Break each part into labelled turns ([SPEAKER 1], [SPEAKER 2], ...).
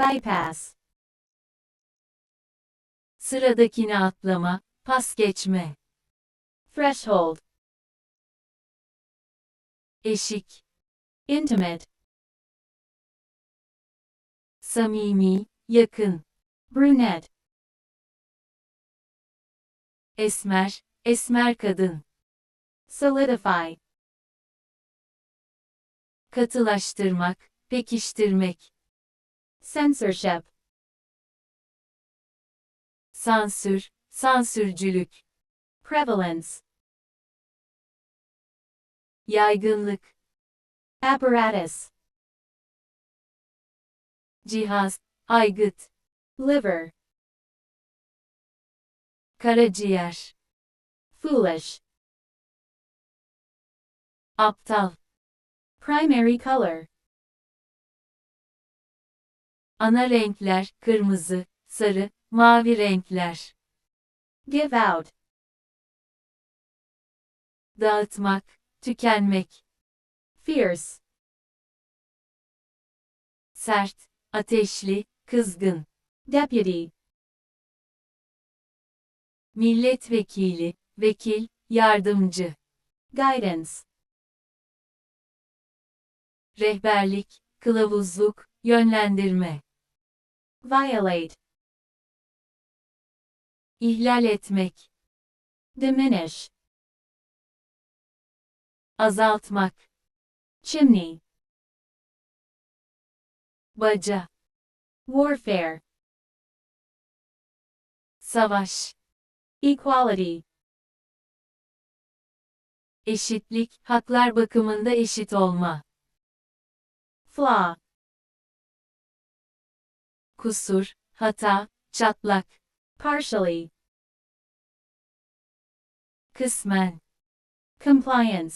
[SPEAKER 1] bypass,
[SPEAKER 2] Sıradakine atlama, pas geçme.
[SPEAKER 1] threshold,
[SPEAKER 2] Eşik,
[SPEAKER 1] intimate,
[SPEAKER 2] samimi, yakın.
[SPEAKER 1] brunette,
[SPEAKER 2] Esmer, esmer kadın.
[SPEAKER 1] solidify,
[SPEAKER 2] Katılaştırmak, pekiştirmek.
[SPEAKER 1] Censorship,
[SPEAKER 2] Sansür, sansürcülük.
[SPEAKER 1] prevalence,
[SPEAKER 2] Yaygınlık,
[SPEAKER 1] apparatus,
[SPEAKER 2] cihaz, aygıt.
[SPEAKER 1] liver,
[SPEAKER 2] Karaciğer,
[SPEAKER 1] foolish,
[SPEAKER 2] aptal.
[SPEAKER 1] primary color,
[SPEAKER 2] Ana renkler, kırmızı, sarı, mavi renkler.
[SPEAKER 1] give out,
[SPEAKER 2] Dağıtmak, tükenmek.
[SPEAKER 1] fierce,
[SPEAKER 2] Sert, ateşli, kızgın.
[SPEAKER 1] deputy,
[SPEAKER 2] Milletvekili, vekil, yardımcı.
[SPEAKER 1] guidance,
[SPEAKER 2] Rehberlik, kılavuzluk, yönlendirme.
[SPEAKER 1] Violate,
[SPEAKER 2] İhlal etmek,
[SPEAKER 1] diminish,
[SPEAKER 2] azaltmak.
[SPEAKER 1] chimney,
[SPEAKER 2] Baca,
[SPEAKER 1] warfare,
[SPEAKER 2] savaş.
[SPEAKER 1] equality,
[SPEAKER 2] Eşitlik, haklar bakımında eşit olma.
[SPEAKER 1] flaw,
[SPEAKER 2] Kusur, hata, çatlak.
[SPEAKER 1] partially,
[SPEAKER 2] Kısmen,
[SPEAKER 1] compliance,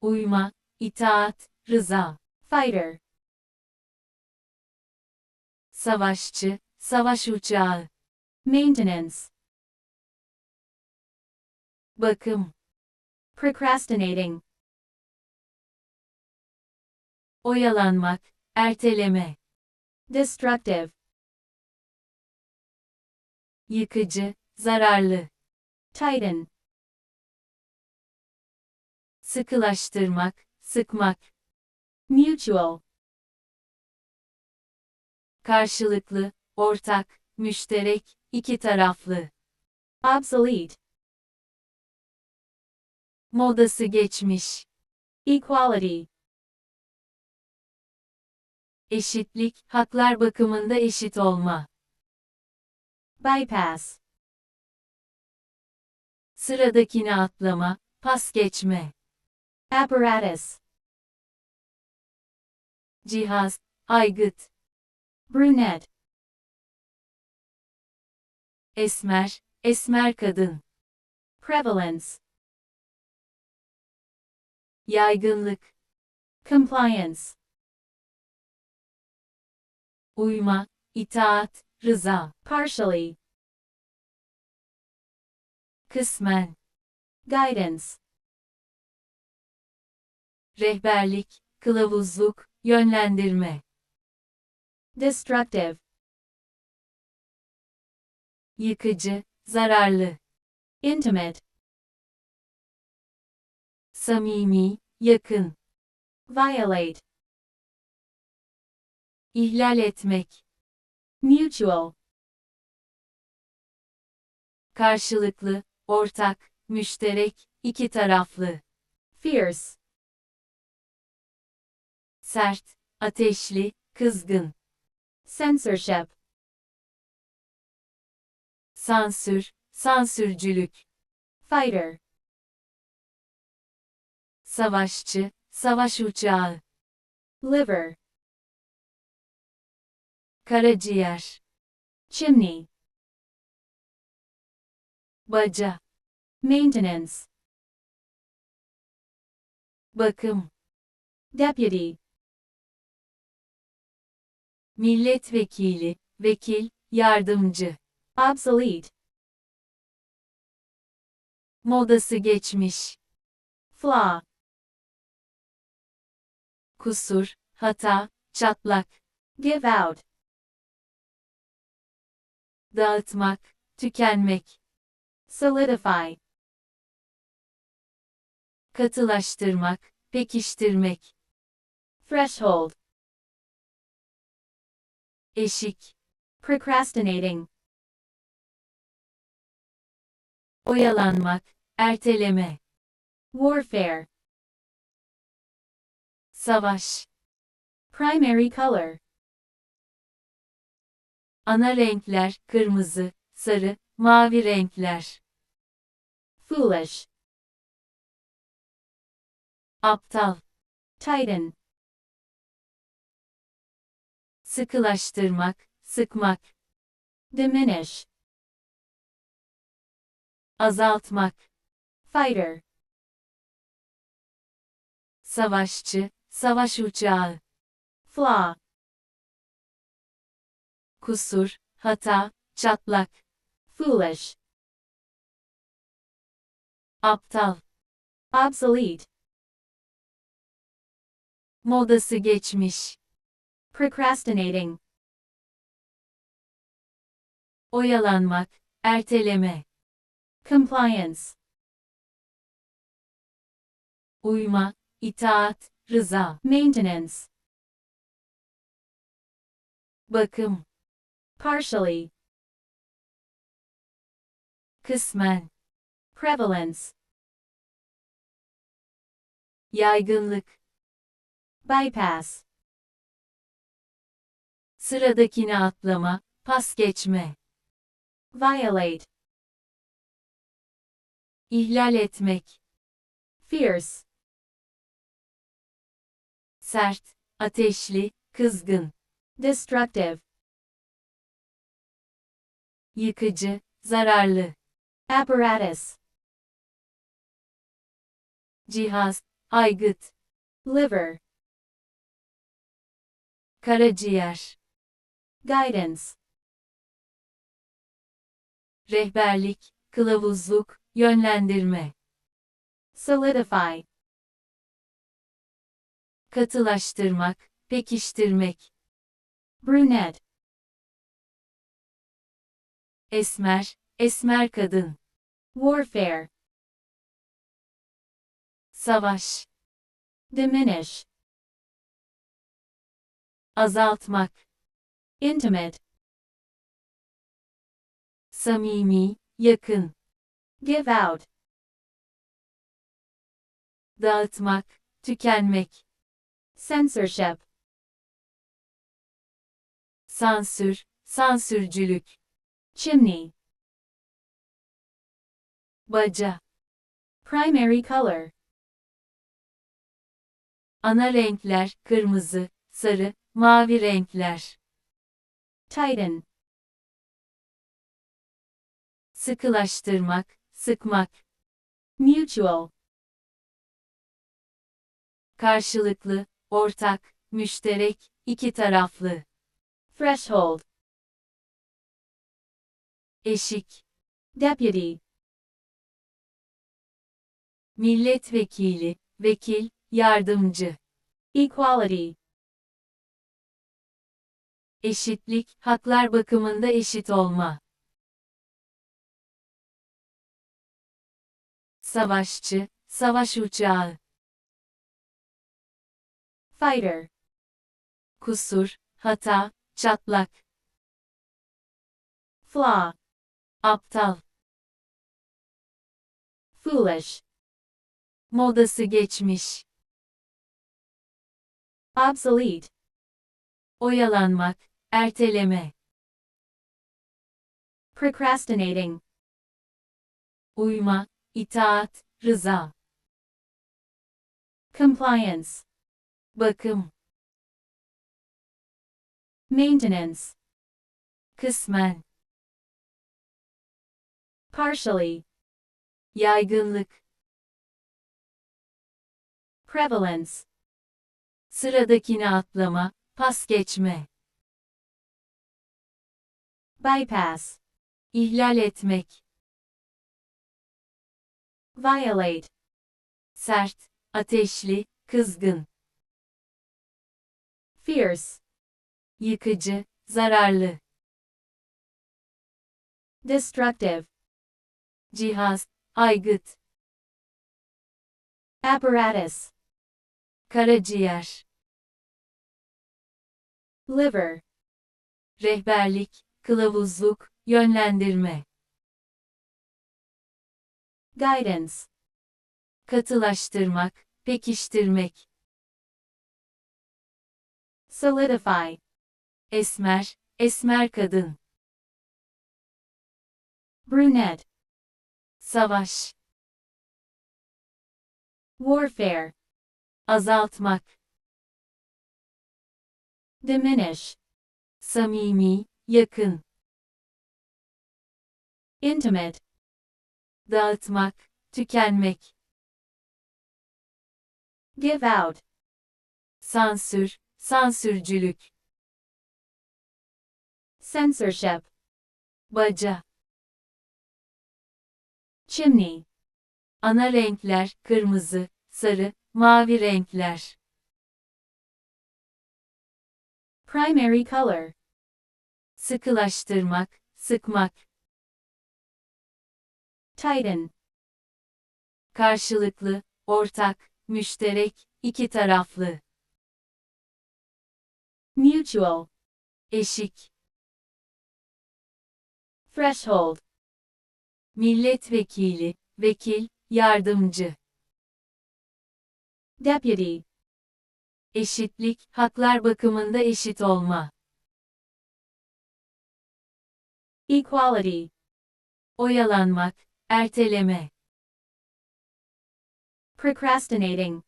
[SPEAKER 2] uyma, itaat, rıza.
[SPEAKER 1] fighter,
[SPEAKER 2] Savaşçı, savaş uçağı.
[SPEAKER 1] maintenance,
[SPEAKER 2] Bakım,
[SPEAKER 1] procrastinating,
[SPEAKER 2] oyalanmak, erteleme.
[SPEAKER 1] destructive,
[SPEAKER 2] Yıkıcı, zararlı.
[SPEAKER 1] tighten,
[SPEAKER 2] Sıkılaştırmak, sıkmak.
[SPEAKER 1] mutual,
[SPEAKER 2] Karşılıklı, ortak, müşterek, iki taraflı.
[SPEAKER 1] obsolete,
[SPEAKER 2] Modası geçmiş.
[SPEAKER 1] equality,
[SPEAKER 2] Eşitlik, haklar bakımında eşit olma.
[SPEAKER 1] bypass,
[SPEAKER 2] Sıradakine atlama, pas geçme.
[SPEAKER 1] apparatus,
[SPEAKER 2] Cihaz, aygıt.
[SPEAKER 1] brunette,
[SPEAKER 2] Esmer, esmer kadın.
[SPEAKER 1] prevalence,
[SPEAKER 2] Yaygınlık,
[SPEAKER 1] compliance,
[SPEAKER 2] uyma, itaat, rıza.
[SPEAKER 1] partially,
[SPEAKER 2] Kısmen,
[SPEAKER 1] guidance,
[SPEAKER 2] rehberlik, kılavuzluk, yönlendirme.
[SPEAKER 1] destructive,
[SPEAKER 2] Yıkıcı, zararlı.
[SPEAKER 1] intimate,
[SPEAKER 2] Samimi, yakın.
[SPEAKER 1] violate,
[SPEAKER 2] İhlal etmek.
[SPEAKER 1] mutual,
[SPEAKER 2] Karşılıklı, ortak, müşterek, iki taraflı.
[SPEAKER 1] fierce,
[SPEAKER 2] Sert, ateşli, kızgın.
[SPEAKER 1] censorship,
[SPEAKER 2] Sansür, sansürcülük.
[SPEAKER 1] fighter,
[SPEAKER 2] Savaşçı, savaş uçağı.
[SPEAKER 1] liver,
[SPEAKER 2] Karaciğer.
[SPEAKER 1] chimney,
[SPEAKER 2] Baca.
[SPEAKER 1] maintenance,
[SPEAKER 2] Bakım.
[SPEAKER 1] deputy,
[SPEAKER 2] Milletvekili, vekil, yardımcı.
[SPEAKER 1] obsolete,
[SPEAKER 2] Modası geçmiş.
[SPEAKER 1] flaw,
[SPEAKER 2] Kusur, hata, çatlak,
[SPEAKER 1] give out,
[SPEAKER 2] dağıtmak, tükenmek,
[SPEAKER 1] solidify,
[SPEAKER 2] katılaştırmak, pekiştirmek,
[SPEAKER 1] threshold,
[SPEAKER 2] eşik,
[SPEAKER 1] procrastinating,
[SPEAKER 2] oyalanmak, erteleme,
[SPEAKER 1] warfare,
[SPEAKER 2] savaş,
[SPEAKER 1] primary color,
[SPEAKER 2] ana renkler, kırmızı, sarı, mavi renkler,
[SPEAKER 1] foolish,
[SPEAKER 2] aptal,
[SPEAKER 1] tighten,
[SPEAKER 2] sıkılaştırmak, sıkmak,
[SPEAKER 1] diminish,
[SPEAKER 2] azaltmak,
[SPEAKER 1] fighter,
[SPEAKER 2] savaşçı, savaş uçağı,
[SPEAKER 1] flaw,
[SPEAKER 2] kusur, hata, çatlak,
[SPEAKER 1] foolish,
[SPEAKER 2] aptal,
[SPEAKER 1] obsolete,
[SPEAKER 2] modası geçmiş,
[SPEAKER 1] procrastinating,
[SPEAKER 2] oyalanmak, erteleme,
[SPEAKER 1] compliance,
[SPEAKER 2] uyma, itaat, rıza,
[SPEAKER 1] maintenance,
[SPEAKER 2] bakım,
[SPEAKER 1] partially,
[SPEAKER 2] kısmen,
[SPEAKER 1] prevalence,
[SPEAKER 2] yaygınlık,
[SPEAKER 1] bypass,
[SPEAKER 2] sıradakini atlama, pas geçme,
[SPEAKER 1] violate,
[SPEAKER 2] ihlal etmek,
[SPEAKER 1] fierce,
[SPEAKER 2] sert, ateşli, kızgın,
[SPEAKER 1] destructive,
[SPEAKER 2] yıkıcı, zararlı,
[SPEAKER 1] apparatus,
[SPEAKER 2] cihaz, aygıt,
[SPEAKER 1] liver,
[SPEAKER 2] karaciğer,
[SPEAKER 1] guidance,
[SPEAKER 2] rehberlik, kılavuzluk, yönlendirme,
[SPEAKER 1] solidify,
[SPEAKER 2] katılaştırmak, pekiştirmek,
[SPEAKER 1] brunette,
[SPEAKER 2] esmer, esmer kadın,
[SPEAKER 1] warfare,
[SPEAKER 2] savaş,
[SPEAKER 1] diminish,
[SPEAKER 2] azaltmak,
[SPEAKER 1] intimate,
[SPEAKER 2] samimi, yakın,
[SPEAKER 1] give out,
[SPEAKER 2] dağıtmak, tükenmek,
[SPEAKER 1] censorship,
[SPEAKER 2] sansür, sansürcülük,
[SPEAKER 1] chimney,
[SPEAKER 2] baca,
[SPEAKER 1] primary color,
[SPEAKER 2] ana renkler, kırmızı, sarı, mavi renkler,
[SPEAKER 1] tighten,
[SPEAKER 2] sıkılaştırmak, sıkmak,
[SPEAKER 1] mutual,
[SPEAKER 2] karşılıklı, ortak, müşterek, iki taraflı,
[SPEAKER 1] threshold,
[SPEAKER 2] eşik,
[SPEAKER 1] deputy,
[SPEAKER 2] milletvekili, vekil, yardımcı,
[SPEAKER 1] equality,
[SPEAKER 2] eşitlik, haklar bakımında eşit olma. Savaşçı, savaş uçağı,
[SPEAKER 1] fighter,
[SPEAKER 2] kusur, hata, çatlak,
[SPEAKER 1] flaw,
[SPEAKER 2] aptal,
[SPEAKER 1] foolish,
[SPEAKER 2] modası geçmiş,
[SPEAKER 1] obsolete,
[SPEAKER 2] oyalanmak, erteleme,
[SPEAKER 1] procrastinating,
[SPEAKER 2] uyma, itaat, rıza,
[SPEAKER 1] compliance,
[SPEAKER 2] bakım,
[SPEAKER 1] maintenance,
[SPEAKER 2] kısmen,
[SPEAKER 1] partially,
[SPEAKER 2] yaygınlık,
[SPEAKER 1] prevalence,
[SPEAKER 2] sıradakini atlama, pas geçme,
[SPEAKER 1] bypass,
[SPEAKER 2] ihlal etmek,
[SPEAKER 1] violate,
[SPEAKER 2] sert, ateşli, kızgın,
[SPEAKER 1] fierce,
[SPEAKER 2] yıkıcı, zararlı,
[SPEAKER 1] destructive,
[SPEAKER 2] cihaz, aygıt,
[SPEAKER 1] apparatus,
[SPEAKER 2] karaciğer,
[SPEAKER 1] liver,
[SPEAKER 2] rehberlik, kılavuzluk, yönlendirme,
[SPEAKER 1] guidance,
[SPEAKER 2] katılaştırmak, pekiştirmek,
[SPEAKER 1] solidify,
[SPEAKER 2] esmer, esmer kadın,
[SPEAKER 1] brunette,
[SPEAKER 2] savaş,
[SPEAKER 1] warfare,
[SPEAKER 2] azaltmak,
[SPEAKER 1] diminish,
[SPEAKER 2] samimi, yakın,
[SPEAKER 1] intimate,
[SPEAKER 2] dağıtmak, tükenmek,
[SPEAKER 1] give out,
[SPEAKER 2] sansür, sansürcülük,
[SPEAKER 1] censorship,
[SPEAKER 2] baca,
[SPEAKER 1] chimney,
[SPEAKER 2] ana renkler, kırmızı, sarı, mavi renkler,
[SPEAKER 1] primary color,
[SPEAKER 2] sıkılaştırmak, sıkmak,
[SPEAKER 1] tighten,
[SPEAKER 2] karşılıklı, ortak, müşterek, iki taraflı,
[SPEAKER 1] mutual,
[SPEAKER 2] eşik,
[SPEAKER 1] threshold,
[SPEAKER 2] milletvekili, vekil, yardımcı,
[SPEAKER 1] deputy,
[SPEAKER 2] eşitlik, haklar bakımında eşit olma,
[SPEAKER 1] equality,
[SPEAKER 2] oyalanmak, erteleme,
[SPEAKER 1] procrastinating,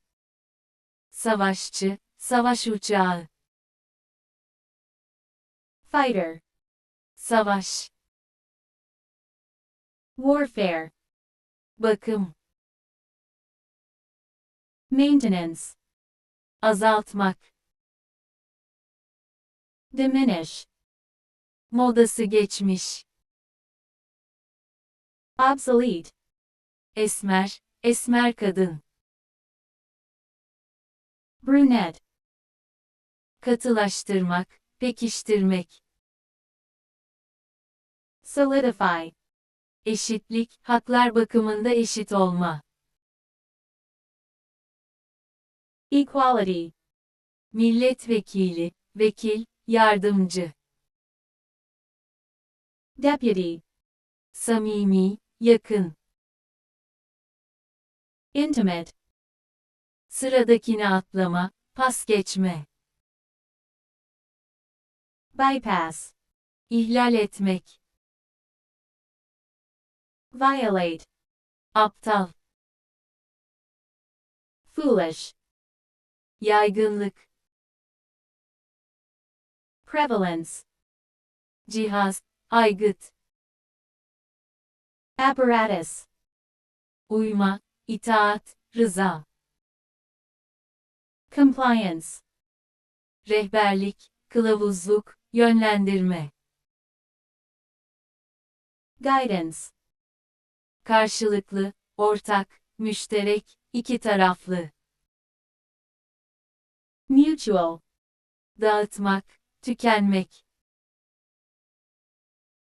[SPEAKER 2] savaşçı, savaş uçağı,
[SPEAKER 1] fighter,
[SPEAKER 2] savaş,
[SPEAKER 1] warfare,
[SPEAKER 2] bakım,
[SPEAKER 1] maintenance,
[SPEAKER 2] azaltmak,
[SPEAKER 1] diminish,
[SPEAKER 2] modası geçmiş,
[SPEAKER 1] obsolete,
[SPEAKER 2] esmer, esmer kadın,
[SPEAKER 1] brunette,
[SPEAKER 2] katılaştırmak, pekiştirmek,
[SPEAKER 1] solidify,
[SPEAKER 2] eşitlik, haklar bakımında eşit olma,
[SPEAKER 1] equality,
[SPEAKER 2] milletvekili, vekil, yardımcı,
[SPEAKER 1] deputy,
[SPEAKER 2] samimi, yakın,
[SPEAKER 1] intimate,
[SPEAKER 2] sıradakine atlama, pas geçme,
[SPEAKER 1] bypass,
[SPEAKER 2] ihlal etmek,
[SPEAKER 1] violate,
[SPEAKER 2] aptal,
[SPEAKER 1] foolish,
[SPEAKER 2] yaygınlık,
[SPEAKER 1] prevalence,
[SPEAKER 2] cihaz, aygıt,
[SPEAKER 1] apparatus,
[SPEAKER 2] uyma, itaat, rıza,
[SPEAKER 1] compliance,
[SPEAKER 2] rehberlik, kılavuzluk, yönlendirme,
[SPEAKER 1] guidance,
[SPEAKER 2] karşılıklı, ortak, müşterek, iki taraflı,
[SPEAKER 1] mutual,
[SPEAKER 2] dağıtmak, tükenmek,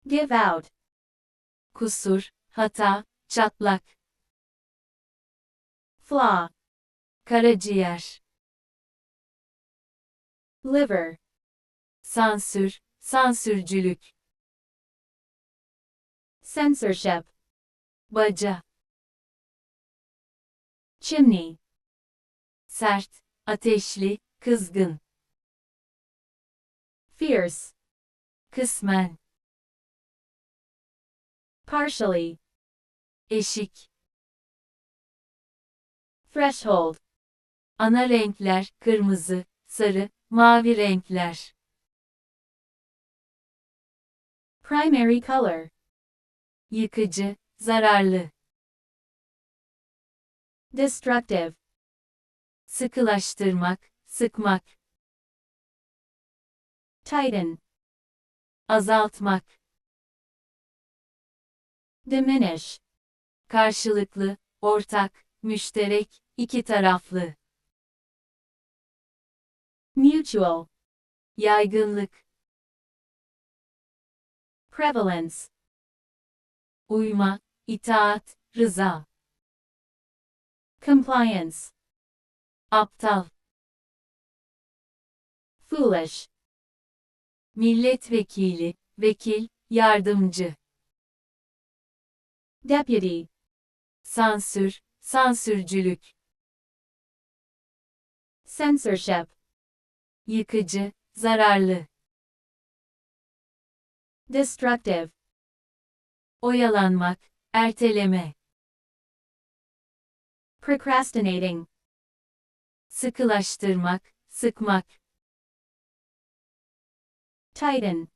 [SPEAKER 1] give out,
[SPEAKER 2] kusur, hata, çatlak,
[SPEAKER 1] flaw,
[SPEAKER 2] karaciğer,
[SPEAKER 1] liver,
[SPEAKER 2] sansür, sansürcülük,
[SPEAKER 1] censorship,
[SPEAKER 2] baca,
[SPEAKER 1] chimney,
[SPEAKER 2] sert, ateşli, kızgın,
[SPEAKER 1] fierce,
[SPEAKER 2] kısmen,
[SPEAKER 1] partially,
[SPEAKER 2] eşik,
[SPEAKER 1] threshold,
[SPEAKER 2] ana renkler, kırmızı, sarı, mavi renkler,
[SPEAKER 1] primary color,
[SPEAKER 2] yıkıcı, zararlı,
[SPEAKER 1] destructive,
[SPEAKER 2] sıkılaştırmak, sıkmak,
[SPEAKER 1] tighten,
[SPEAKER 2] azaltmak,
[SPEAKER 1] diminish,
[SPEAKER 2] karşılıklı, ortak, müşterek, iki taraflı,
[SPEAKER 1] Mutual.
[SPEAKER 2] yaygınlık,
[SPEAKER 1] Prevalence.
[SPEAKER 2] uyma, itaat, rıza,
[SPEAKER 1] Compliance.
[SPEAKER 2] aptal,
[SPEAKER 1] Foolish.
[SPEAKER 2] milletvekili, vekil, yardımcı,
[SPEAKER 1] Deputy.
[SPEAKER 2] sansür, sansürcülük,
[SPEAKER 1] Censorship.
[SPEAKER 2] yıkıcı, zararlı,
[SPEAKER 1] Destructive.
[SPEAKER 2] oyalanmak, erteleme,
[SPEAKER 1] Procrastinating.
[SPEAKER 2] sıkılaştırmak, sıkmak,
[SPEAKER 1] Tighten.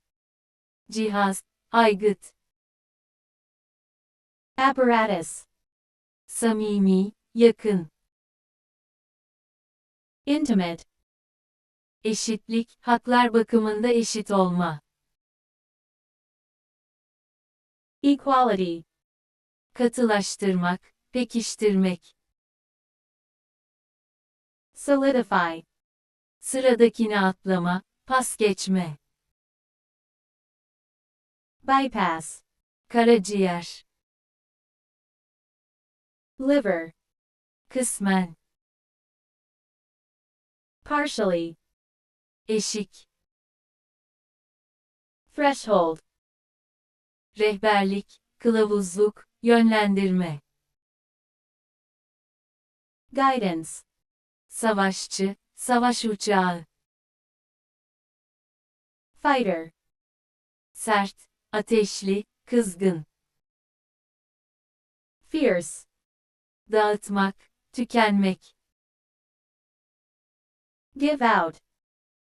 [SPEAKER 2] cihaz, aygıt,
[SPEAKER 1] Apparatus.
[SPEAKER 2] samimi, yakın,
[SPEAKER 1] Intimate.
[SPEAKER 2] eşitlik, haklar bakımında eşit olma,
[SPEAKER 1] Equality.
[SPEAKER 2] Katılaştırmak, pekiştirmek,
[SPEAKER 1] Solidify.
[SPEAKER 2] sıradakine atlama, pas geçme,
[SPEAKER 1] Bypass.
[SPEAKER 2] karaciğer,
[SPEAKER 1] Liver.
[SPEAKER 2] kısmen,
[SPEAKER 1] Partially.
[SPEAKER 2] eşik,
[SPEAKER 1] Threshold.
[SPEAKER 2] rehberlik, kılavuzluk, yönlendirme,
[SPEAKER 1] Guidance.
[SPEAKER 2] savaşçı, savaş uçağı,
[SPEAKER 1] Fighter.
[SPEAKER 2] sert, ateşli, kızgın,
[SPEAKER 1] Fierce.
[SPEAKER 2] dağıtmak, tükenmek,
[SPEAKER 1] Give out.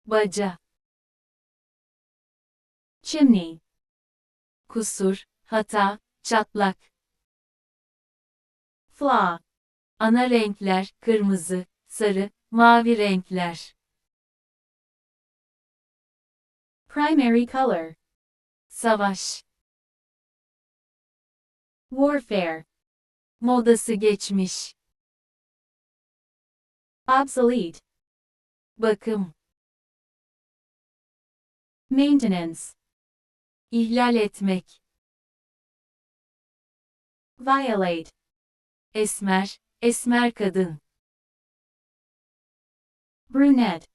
[SPEAKER 2] baca,
[SPEAKER 1] Chimney.
[SPEAKER 2] kusur, hata, çatlak,
[SPEAKER 1] Flaw.
[SPEAKER 2] ana renkler, kırmızı, sarı, mavi renkler,
[SPEAKER 1] Primary color.
[SPEAKER 2] savaş,
[SPEAKER 1] Warfare.
[SPEAKER 2] modası geçmiş,
[SPEAKER 1] Obsolete.
[SPEAKER 2] bakım,
[SPEAKER 1] Maintenance.
[SPEAKER 2] ihlal etmek,
[SPEAKER 1] Violate.
[SPEAKER 2] Esmer, esmer kadın,
[SPEAKER 1] Brunette.